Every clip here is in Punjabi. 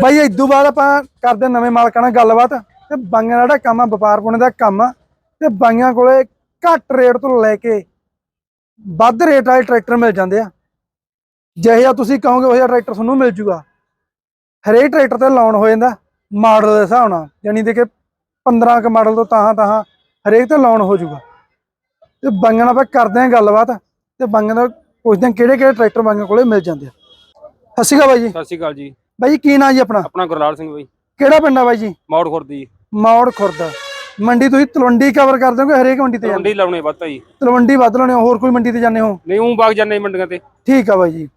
ਬਾਈ ਇਦੋਂ ਬਾਅਦ ਆਪਾਂ ਕਰਦੇ ਨਵੇਂ ਮਾਲਕਾਂ ਨਾਲ ਗੱਲਬਾਤ ਤੇ ਬਾਈਆਂ ਦਾ ਜਿਹੜਾ ਕੰਮ ਆ, ਵਪਾਰ ਪੁਣੇ ਦਾ ਕੰਮ ਆ, ਤੇ ਬਾਈਆਂ ਕੋਲੇ ਘੱਟ ਰੇਟ ਤੋਂ ਲੈ ਕੇ ਵੱਧ ਰੇਟ ਵਾਲੇ ਟਰੈਕਟਰ ਮਿਲ ਜਾਂਦੇ ਆ। ਜਿਹੇ ਜਿਹਾ ਤੁਸੀਂ ਕਹੋਗੇ, ਉਹ ਜਿਹਾ ਟਰੈਕਟਰ ਤੁਹਾਨੂੰ ਮਿਲ ਜੂਗਾ। ਹਰੇਕ ਟਰੈਕਟਰ ਤੇ ਲਾਉਣ ਹੋ ਜਾਂਦਾ ਮਾਡਲ ਦੇ ਹਿਸਾਬ ਨਾਲ ਯਾਨੀ ਦੇ ਕਿ 15 ਕ ਮਾਡਲ ਤੋਂ ਤਾਹਾਂ ਤਾਹਾਂ ਹਰੇਕ ਤੇ ਲਾਉਣ ਹੋ ਜੂਗਾ। ਤੇ ਬਾਈਆਂ ਨਾਲ ਆਪਾਂ ਕਰਦੇ ਆਂ ਗੱਲਬਾਤ ਤੇ ਬਾਈਆਂ ਦਾ ਪੁੱਛਦੇ ਆਂ ਕਿਹੜੇ ਕਿਹੜੇ ਟਰੈਕਟਰ ਬਾਈਆਂ ਕੋਲੇ ਮਿਲ ਜਾਂਦੇ ਆ। ਸਤਿ ਸ਼੍ਰੀ ਅਕਾਲ ਬਾਈ ਜੀ। ਸਤਿ ਸ਼੍ਰੀ ਅਕਾਲ ਜੀ। ਬਾਈ ਜੀ ਕੀ ਨਾਂ ਜੀ ਆਪਣਾ? ਆਪਣਾ ਗੁਰਲਾਲ ਸਿੰਘ ਬਾਈ। ਕਿਹੜਾ ਪਿੰਡ ਆ ਬਾਈ ਜੀ? ਮੌੜ ਖੁਰਦੀ ਮੌੜ ਖੁਰਦ। ਮੰਡੀ ਤੁਸੀਂ ਤਲਵੰਡੀ ਕਵਰ ਕਰਦੇ ਹੋ ਕਿ ਹਰੇਕ ਮੰਡੀ ਤੇ ਜਾਂਦੇ? ਮੰਡੀ ਲਾਉਣੇ ਵੱਧਾ ਜੀ। ਤਲਵੰਡੀ ਵੱਧ ਲਾਉਣੇ ਹੋ ਹੋਰ ਕੋਈ ਮੰਡੀ ਤੇ ਜਾਂਦੇ ਹੋ? ਨਹੀਂ ਉਹ ਬਾਗ ਜਾਂਦੇ ਮੰਡੀਆਂ ਤੇ। ਠੀਕ ਆ ਬਾਈ ਜੀ।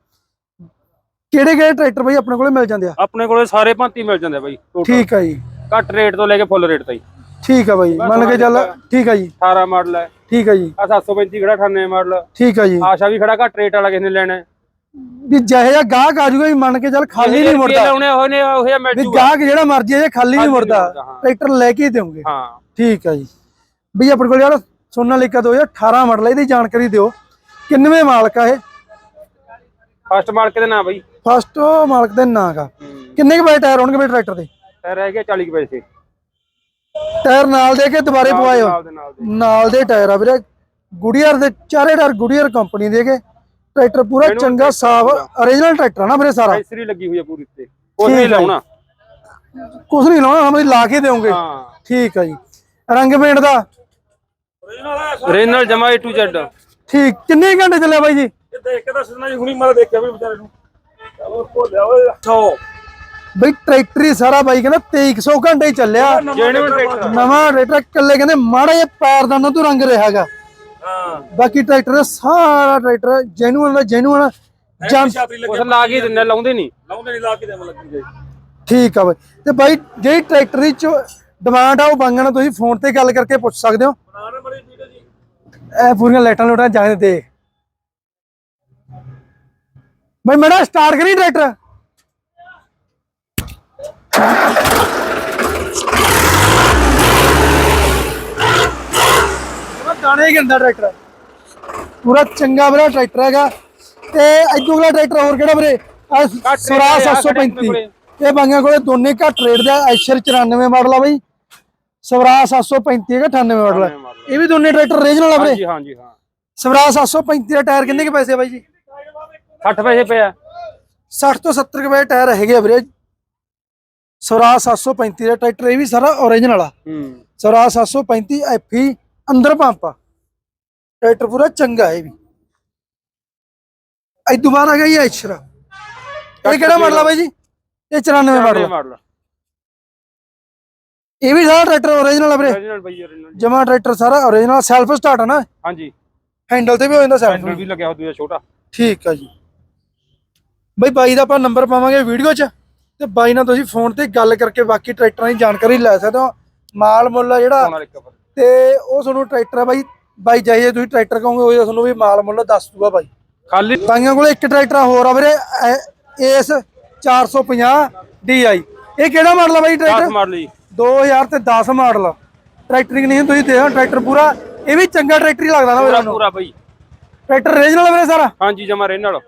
ਕਿਹੜੇ ਕਿਹੜੇ ਟਰੈਕਟਰ ਬਾਈ ਆਪਣੇ ਕੋਲੇ ਮਿਲ ਜਾਂਦੇ ਆ? ਆਪਣੇ ਕੋਲੇ ਸਾਰੇ ਭਾਂਤੀ ਮਿਲ ਜਾਂਦੇ ਆ ਬਾਈ total। ਠੀਕ ਆ ਜੀ। ਘੱਟ ਰੇਟ ਤੋਂ ਲੈ ਕੇ ਫੁੱਲ ਰੇਟ ਤਾਈ। ਠੀਕ ਆ ਬਾਈ ਮੰਨ ਕੇ ਚੱਲ ਠੀਕ ਆ ਜੀ। 18 ਮਾਡਲ ਹੈ ਠੀਕ ਆ ਜੀ। ਆ 735 ਖੜਾ 98 ਮਾਡਲ। ਠੀਕ ਆ ਜੀ। ਆਸ਼ਾ ਵੀ ਖੜਾ ਘੱਟ ਰੇਟ ਵਾਲਾ ਕਿਸ ਨੇ ਲੈਣਾ। ਹੈ। ਵੀ ਜਿਹੇ ਜਿਹਾ ਗਾਹਕ ਆ ਜਾਊਗਾ ਵੀ ਮੰਨ ਕੇ ਚੱਲ ਖਾਲੀ ਨਹੀਂ ਮੁੜਦਾ। ਲਾਉਣੇ ਹੋਏ ਨੇ ਉਹ ਜਿਹਾ ਮਿਲ ਵੀ ਜੂਗਾ ਗਾਹਕ ਜਿਹੜਾ ਮਰਜ਼ੀ ਹੈ ਖਾਲੀ ਨਹੀਂ ਮੁੜਦਾ। ਹਾਂ। ਟਰੈਕਟਰ ਲੈ ਕੇ ਹੀ ਦੇਵੋਗੇ। ਹਾਂ। ਠੀਕ ਆ ਜੀ। ਬਈ ਆਪਣੇ ਕੋਲ ਯਾਰ ਸੋਨਾਲੀਕਾ 2018 ਮਾਡਲ ਹੈ ਇਹਦੀ ਜਾਣਕਾਰੀ ਦਿਓ। ਕਿੰਨਵੇਂ ਮਾਲਕ ਆ ਇਹ? ਫਸਟ ਮਾਰਕੇ ਦੇ ਨਾਂ ਬਾਈ। ਫਸਟ ਮਾਲਕ ਦੇ ਨਾਂ ਦਾ ਹੂੰ। ਕਿੰਨੇ ਕੁ ਬਾਈ ਟਾਇਰ ਹੋਣਗੇ ਬਈ ਟਰੈਕਟਰ ਦੇ? ਤੇ ਰਹਿ ਗਿਆ 40 ਕੁ ਪੈਸੇ ਟਾਇਰ ਨਾਲ ਦੇ ਕੇ ਦੁਬਾਰੇ ਪਵਾਏ ਹੋ ਨਾਲ ਦੇ ਨਾਲ ਦੇ। ਨਾਲ ਦੇ ਟਾਇਰ ਆ ਵੀਰੇ। ਗੁਡੀਅਰ ਦੇ ਚਾਰੇ ਟਾਇਰ ਗੁਡੀਅਰ ਕੰਪਨੀ ਦੇ ਕੇ ਟਰੈਕਟਰ ਪੂਰਾ ਮੈਨੂੰ ਚੰਗਾ ਸਾਫ਼ ਓਰੀਜਨਲ ਟਰੈਕਟਰ ਆ ਨਾ ਵੀਰੇ ਸਾਰਾ। ਐਸਰੀ ਲੱਗੀ ਹੋਈ ਹੈ ਪੂਰੀ ਤੇ ਉਹ ਨਹੀਂ ਲਾਉਣਾ। ਕੁਝ ਨਹੀਂ ਲਾਉਣਾ ਹਮੇ ਲਾ ਕੇ ਦੇਵੋਗੇ ਹਾਂ। ਠੀਕ ਆ ਜੀ। ਰੰਗ ਪੇਂਟ ਦਾ? ਰੇਨਲ ਜਮਾ A to Z ਠੀਕ ਕਿੰਨੇ ਘੰਟੇ ਚੱਲਿਆ ਬਾਈ ਜੀ? ਦੇਖ ਕੇ ਦੱਸਣਾ ਜੀ ਹੁਣੀ ਮੈਂ ਦੇਖਿਆ ਵੀ ਵਿਚਾਰੇ ਨੂੰ। ਉਹ ਭੋਲਿਆ ਓਏ 100 ਬਈ ਟਰੈਕਟਰ ਹੀ ਸਾਰਾ ਬਾਈ ਕਹਿੰਦਾ 2300 ਘੰਟੇ ਹੀ ਚੱਲਿਆ। ਨਵਾਂ ਟਰੈਕਟਰ ਕੱਲੇ ਕਹਿੰਦੇ ਮਾੜਾ ਜਿਹਾ ਪੈਰਦਾਨਾ ਤੋਂ ਰੰਗ ਰਿਹਾਗਾ ਹਾਂ। ਬਾਕੀ ਟਰੈਕਟਰ ਸਾਰਾ ਟਰੈਕਟਰ ਜੈਨੂਅਨ ਦਾ ਜੈਨੂਅਨ ਜਾਂ ਉਸ ਲਾ ਕੇ ਦਿੰਦੇ ਲਾਉਂਦੇ ਨਹੀਂ। ਲਾਉਂਦੇ ਨਹੀਂ ਲਾ ਕੇ ਦੇਣ ਲੱਗੀ ਜੀ। ਠੀਕ ਆ ਬਾਈ। ਤੇ ਬਾਈ ਜਿਹੜੀ ਟਰੈਕਟਰ ਦੀ ਡਿਮਾਂਡ ਆ ਉਹ ਬਾਂਗਾਂ ਨਾਲ ਤੁਸੀਂ ਫੋਨ ਤੇ ਗੱਲ ਕਰਕੇ ਪੁੱਛ ਸਕਦੇ ਹੋ। ਇਹ ਪੂਰੀਆਂ ਲਾਈਟਾਂ ਲੋਟਾਂ ਜਾਂਦੇ ਦੇਖ ਬਾਈ ਮੇਰਾ ਸਟਾਰਟ ਕਰੀ ਟਰੈਕਟਰ। ਦਾਣੇ ਗਿੰਦਾ ਟਰੈਕਟਰ ਪੂਰਾ ਚੰਗਾ ਵੀਰਾ ਟਰੈਕਟਰ ਹੈਗਾ। ਤੇ ਇਦੋਂ ਅਗਲਾ ਟਰੈਕਟਰ ਹੋਰ ਕਿਹੜਾ ਵੀਰੇ? ਸਵਰਾ 735 ਇਹ ਬਾਂਗਾਂ ਕੋਲੇ ਦੋਨੇ ਘੱਟ ਰੇਟ ਦਾ ਐਸ਼ਰ 94 ਮਾਡਲ ਆ ਬਈ। ਸਵਰਾ 735 ਹੈਗਾ 98 ਮਾਡਲ ਆ। ਇਹ ਵੀ ਦੋਨੇ ਟਰੈਕਟਰ ਰੀਜਨਲ ਆ ਵੀਰੇ? ਹਾਂਜੀ ਹਾਂਜੀ ਹਾਂ। ਸਵਰਾ 735 ਦਾ ਟਾਇਰ ਕਿੰਨੇ ਕੇ ਪੈਸੇ ਬਾਈ ਜੀ? 60 ਪੈਸੇ ਪਿਆ। 60 ਤੋਂ 70 ਕੇ ਪੈਸੇ ਟਾਇਰ ਹੈਗੇ ਵੀਰੇ। ਸਵਰਾ 735 ਦਾ ਟਰੈਕਟਰ ਇਹ ਵੀ ਸਾਰਾ ਓਰੀਜਨਲ ਆ। ਹੂੰ। ਸਵਰਾ 735 ਐਫਈ ਅੰਦਰ ਪੰਪ ਆ। ਟਰੈਕਟਰ ਪੂਰਾ ਚੰਗਾ ਹੈ ਵੀ। ਇਹ ਦੁਬਾਰਾ ਆ ਗਿਆ ਇਹ ਐਸ਼ਰ ਇਹ ਕਿਹੜਾ ਮਾਡਲ ਆ ਬਾਈ ਜੀ? ਇਹ 94 ਮਾਡਲ ਇਹ ਵੀ ਸਾਰਾ ਟਰੈਕਟਰ ਓਰੀਜਨਲ ਆ ਵੀਰੇ। ਜਮਾ ਟਰੈਕਟਰ ਸਾਰਾ ਓਰੀਜਨਲ ਸੈਲਫ ਸਟਾਰਟ ਆ ਨਾ। ਹਾਂਜੀ। ਹੈਂਡਲ ਤੇ ਵੀ ਹੋ ਜਾਂਦਾ ਸੈਲਫ ਹੈਂਡਲ ਵੀ ਲੱਗਿਆ ਹੋਇਆ ਛੋਟਾ। ਠੀਕ ਆ ਜੀ। ਬਈ ਬਾਈ ਦਾ ਆਪਾਂ ਨੰਬਰ ਪਾਵਾਂਗੇ ਵੀਡੀਓ 'ਚ। ਤੇ ਬਾਈ ਨਾਲ ਤੁਸੀਂ ਫੋਨ ਤੇ ਗੱਲ ਕਰਕੇ ਬਾਕੀ ਟਰੈਕਟਰਾਂ ਦੀ ਜਾਣਕਾਰੀ ਲੈ ਸਕਦੇ ਹੋ। ਮਾਲ ਮੁੱਲ ਜਿਹੜਾ ਤੇ ਉਹ ਤੁਹਾਨੂੰ ਟਰੈਕਟਰ ਆ ਬਾਈ ਬਾਈ ਚਾਹੀਏ ਤੁਸੀਂ ਟਰੈਕਟਰ ਕਹੋਗੇ ਉਹ ਤੁਹਾਨੂੰ ਵੀ ਮਾਲ ਮੁੱਲ ਦੱਸ ਦੂਗਾ ਬਾਈ। ਖਾਲੀ? ਬਾਈਆਂ ਕੋਲ ਇੱਕ ਟਰੈਕਟਰ ਹੋਰ ਆ ਵੀਰੇ ਏਸ 450 DI ਇਹ ਕਿਹੜਾ ਮਾਡਲ ਆ ਬਾਈ 10 ਟਰੈਕਟਰ? ਮਾਡਲ ਜੀ। 2000 ਤੇ 10 ਮਾਡਲ ਟਰੈਕਟਰ ਨਹੀਂ ਤੁਸੀਂ ਦੇਖੋ ਟਰੈਕਟਰ ਪੂਰਾ? ਇਹ ਵੀ ਚੰਗਾ ਟਰੈਕਟਰ ਹੀ ਲੱਗਦਾ ਨਾ ਵੀਰੇ ਪੂਰਾ ਬਈ। ਟਰੈਕਟਰ ਰੀਜਨਲ ਵੀਰੇ ਸਾਰਾ? ਹਾਂਜੀ ਜਮਾ ਰੇਨਲ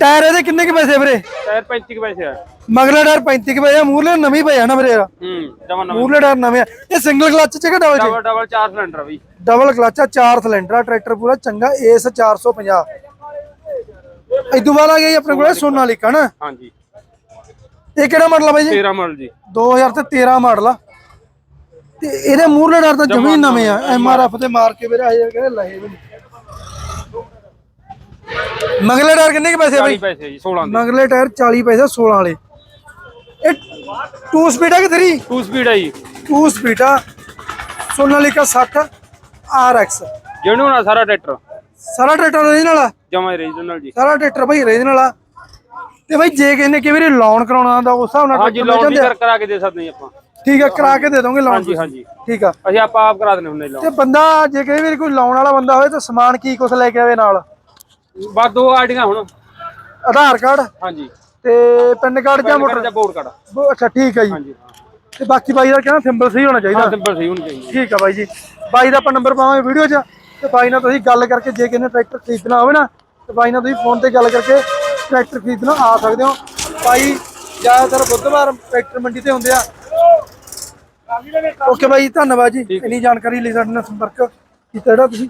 ਟਾਇਰ ਇਹਦੇ ਕਿੰਨੇ ਕੁ ਪੈਸੇ ਵੀਰੇ? ਟਾਇਰ 35 ਕੁ ਪੈਸੇ ਆ। ਮਗਲਾ ਟਾਇਰ 35 ਕੁ ਆ ਮੂਰਲੇ ਨਵੀਂ ਪਏ ਆ ਨਾ ਵੀਰੇ ਹੂੰ ਜਮਾ ਨਵਾਂ। ਮੂਰਲੇ ਟਾਇਰ ਨਵੇਂ ਆ। ਇਹ ਸਿੰਗਲ ਕਲੱਚ ਚ ਕਿ ਡਬਲ ਚ? ਡਬਲ ਡਬਲ 4 ਸਿਲੰਡਰ ਬਈ। ਡਬਲ ਕਲੱਚ ਆ ਚਾਰ ਸਿਲੰਡਰ ਆ ਟਰੈਕਟਰ ਪੂਰਾ ਚੰਗਾ ਏਸ 450 ਇਦੋਂ ਬਾਅਦ ਆ ਗਿਆ ਜੀ ਆਪਣੇ ਕੋਲ ਸੋਨਾਲੀਕਾ ਨਾ ਹਾਂਜੀ। ਇਹ ਕਿਹੜਾ ਮਾਡਲ ਆ ਬਾਈ ਜੀ? 13 ਮਾਡਲ ਜੀ। 2000 ਤੇ 13 ਮਾਡਲ ਆ। ਤੇ ਇਹਦੇ ਮੂਰਲੇ ਟਾਇਰ ਤਾਂ ਜਮੀ ਨਵੇਂ ਆ। ਐਮਆਰਐਫ ਤੇ ਮਾਰ ਕੇ ਵੀਰੇ ਆਏ ਕਹਿੰਦੇ ਲਏ ਵੀ ਨਹੀਂ। ਮਗਲੇ ਟਾਇਰ ਕਿੰਨੇ ਕੁ ਪੈਸੇ ਆ 40 ਬਾਈ? ਪੈਸੇ ਜੀ 16 ਦੇ। ਮਗਲੇ ਟਾਇਰ 40 ਪੈਸੇ 16 ਵਾਲੇ। ਇਹ 2 ਸਪੀਡ ਆ ਕਿ 3 2 ਸਪੀਡ ਆ ਜੀ। 2 ਸਪੀਡ ਆ। ਸੋਨਾਲੀਕਾ 60 RX ਜਿਹਨੂੰ ਨਾ ਸਾਰਾ ਟਰੈਕਟਰ। ਸਾਰਾ ਟਰੈਕਟਰ ਓਰੀਜਨਲ ਆ? ਜਮਾ ਰੀਜਨਲ ਜੀ। ਸਾਰਾ ਟਰੈਕਟਰ ਭਾਈ ਓਰੀਜਨਲ ਆ। ਤੇ ਭਾਈ ਜੇ ਕਹਿੰਦੇ ਕਿ ਵੀਰੇ ਲੋਨ ਕਰਾਉਣਾ ਆਂਦਾ ਉਸ ਹਿਸਾਬ ਨਾਲ ਹਾਂਜੀ ਲੋਨ ਵੀ? ਕਰ ਕਰਾ ਕੇ ਦੇ ਸਕਦੇ ਆਪਾਂ। ਠੀਕ ਆ ਕਰਾ ਕੇ ਦੇ ਦੋਗੇ ਲੋਨ ਹਾਂਜੀ ਹਾਂਜੀ। ਠੀਕ ਆ। ਅਸੀਂ ਆਪਾਂ ਆਪ ਕਰਾ ਦਿੰਦੇ ਹੁੰਦੇ ਤੇ ਲੋਨ ਬੰਦਾ ਜੇ ਕਹੇ ਵੀਰੇ ਕੋਈ ਲਾਉਣ ਵਾਲਾ ਬੰਦਾ ਹੋਵੇ ਤਾਂ ਸਮਾਨ ਕੀ ਕੁਛ ਲੈ ਕੇ ਆਵੇ ਨਾਲ? ਬਸ ਦੋ ਆਈਡੀਆਂ ਹੁਣ। ਆਧਾਰ ਕਾਰਡ? ਹਾਂਜੀ। ਤੇ ਪਿੰਨ ਕਾਰਡ ਜਾਂ ਮੋਟਰ ਜਾਂ ਬੋਰਡ ਕਾਰਡ। ਬੋ- ਅੱਛਾ ਠੀਕ ਆ ਜੀ। ਹਾਂਜੀ ਤੇ ਬਾਕੀ ਬਾਈ ਦਾ ਕਹਿੰਦਾ ਸਿੰਬਲ ਸਹੀ ਹੋਣਾ ਚਾਹੀਦਾ। ਹਾਂ ਸਿੰਪਲ ਸਹੀ ਹੋਣੀ ਚਾਹੀਦੀ। ਠੀਕ ਆ ਬਾਈ ਜੀ। ਬਾਈ ਦਾ ਆਪਾਂ ਨੰਬਰ ਪਾਵਾਂਗੇ ਵੀਡੀਓ 'ਚ। ਤੇ ਬਾਈ ਨਾਲ ਤੁਸੀਂ ਗੱਲ ਕਰਕੇ ਜੇ ਕਿਸੇ ਨੇ ਟਰੈਕਟਰ ਖਰੀਦਣਾ ਹੋਵੇ ਨਾ ਤੇ ਬਾਈ ਨਾਲ ਤੁਸੀਂ ਫੋਨ ਤੇ ਗੱਲ ਕਰਕੇ ਟਰੈਕਟਰ ਖਰੀਦਣਾ ਆ ਸਕਦੇ ਹੋ। ਭਾਈ ਜ਼ਿਆਦਾਤਰ ਬੁੱਧਵਾਰ ਟਰੈਕਟਰ ਮੰਡੀ ਤੇ ਹੁੰਦੇ ਆ। ਓਕੇ ਬਾਈ ਧੰਨਵਾਦ ਜੀ। ਇੰਨੀ ਜਾਣਕਾਰੀ ਲਈ ਸਾਡੇ ਨਾਲ ਸੰਪਰਕ ਕੀਤਾ ਜਿਹੜਾ ਤੁਸੀਂ।